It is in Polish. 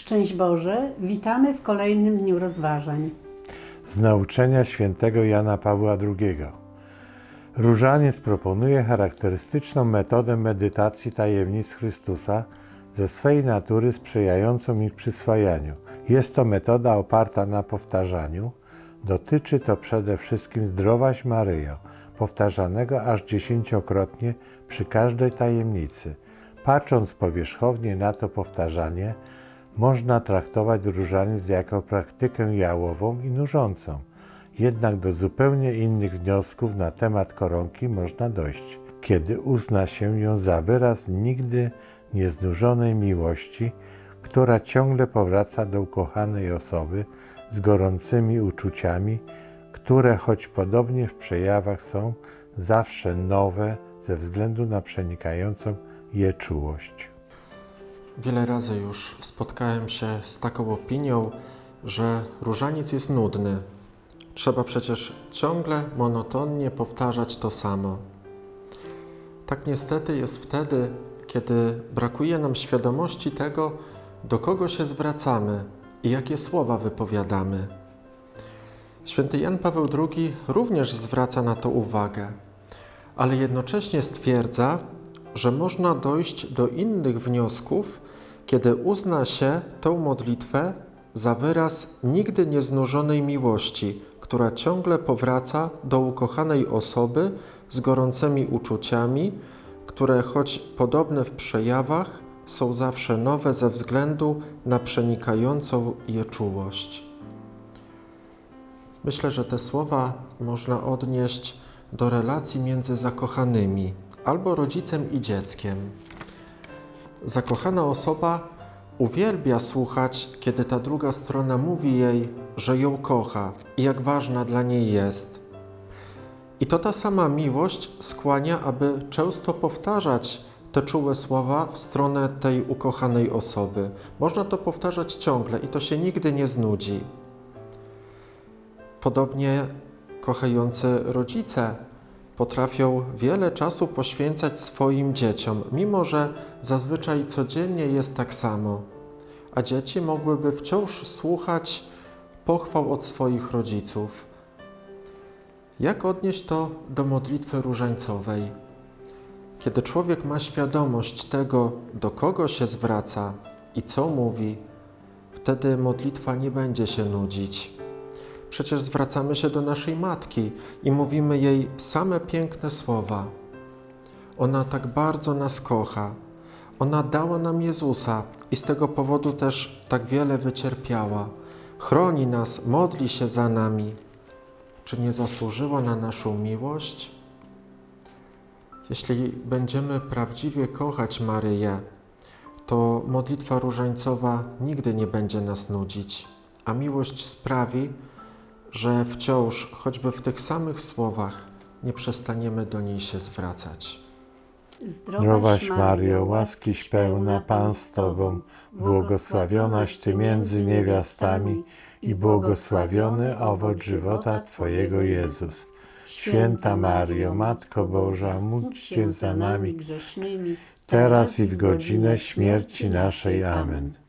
Szczęść Boże, witamy w kolejnym dniu rozważań. z nauczenia świętego Jana Pawła II. Różaniec proponuje charakterystyczną metodę medytacji tajemnic Chrystusa ze swej natury sprzyjającą ich przyswajaniu. Jest to metoda oparta na powtarzaniu. Dotyczy to przede wszystkim zdrowaś Maryjo, powtarzanego aż dziesięciokrotnie przy każdej tajemnicy. Patrząc powierzchownie na to powtarzanie, można traktować różaniec jako praktykę jałową i nużącą. Jednak do zupełnie innych wniosków na temat koronki można dojść, kiedy uzna się ją za wyraz nigdy nieznużonej miłości, która ciągle powraca do ukochanej osoby z gorącymi uczuciami, które choć podobnie w przejawach są zawsze nowe ze względu na przenikającą je czułość. Wiele razy już spotkałem się z taką opinią, że różaniec jest nudny. Trzeba przecież ciągle monotonnie powtarzać to samo. Tak niestety jest wtedy, kiedy brakuje nam świadomości tego, do kogo się zwracamy i jakie słowa wypowiadamy. Święty Jan Paweł II również zwraca na to uwagę, ale jednocześnie stwierdza, że można dojść do innych wniosków, kiedy uzna się tę modlitwę za wyraz nigdy nieznużonej miłości, która ciągle powraca do ukochanej osoby z gorącymi uczuciami, które choć podobne w przejawach, są zawsze nowe ze względu na przenikającą je czułość. Myślę, że te słowa można odnieść do relacji między zakochanymi albo rodzicem i dzieckiem. Zakochana osoba uwielbia słuchać, kiedy ta druga strona mówi jej, że ją kocha i jak ważna dla niej jest. I to ta sama miłość skłania, aby często powtarzać te czułe słowa w stronę tej ukochanej osoby. Można to powtarzać ciągle i to się nigdy nie znudzi. Podobnie kochający rodzice potrafią wiele czasu poświęcać swoim dzieciom, mimo że zazwyczaj codziennie jest tak samo, a dzieci mogłyby wciąż słuchać pochwał od swoich rodziców. Jak odnieść to do modlitwy różańcowej? Kiedy człowiek ma świadomość tego, do kogo się zwraca i co mówi, wtedy modlitwa nie będzie się nudzić. Przecież zwracamy się do naszej matki i mówimy jej same piękne słowa. Ona tak bardzo nas kocha. Ona dała nam Jezusa i z tego powodu też tak wiele wycierpiała. Chroni nas, modli się za nami. Czy nie zasłużyła na naszą miłość? Jeśli będziemy prawdziwie kochać Maryję, to modlitwa różańcowa nigdy nie będzie nas nudzić, a miłość sprawi, że wciąż, choćby w tych samych słowach, nie przestaniemy do niej się zwracać. Zdrowaś Mario, łaskiś pełna, Pan z Tobą, błogosławionaś Ty między niewiastami i błogosławiony owoc żywota Twojego Jezus. Święta Mario, Matko Boża, módl się za nami grzesznymi, teraz i w godzinę śmierci naszej. Amen.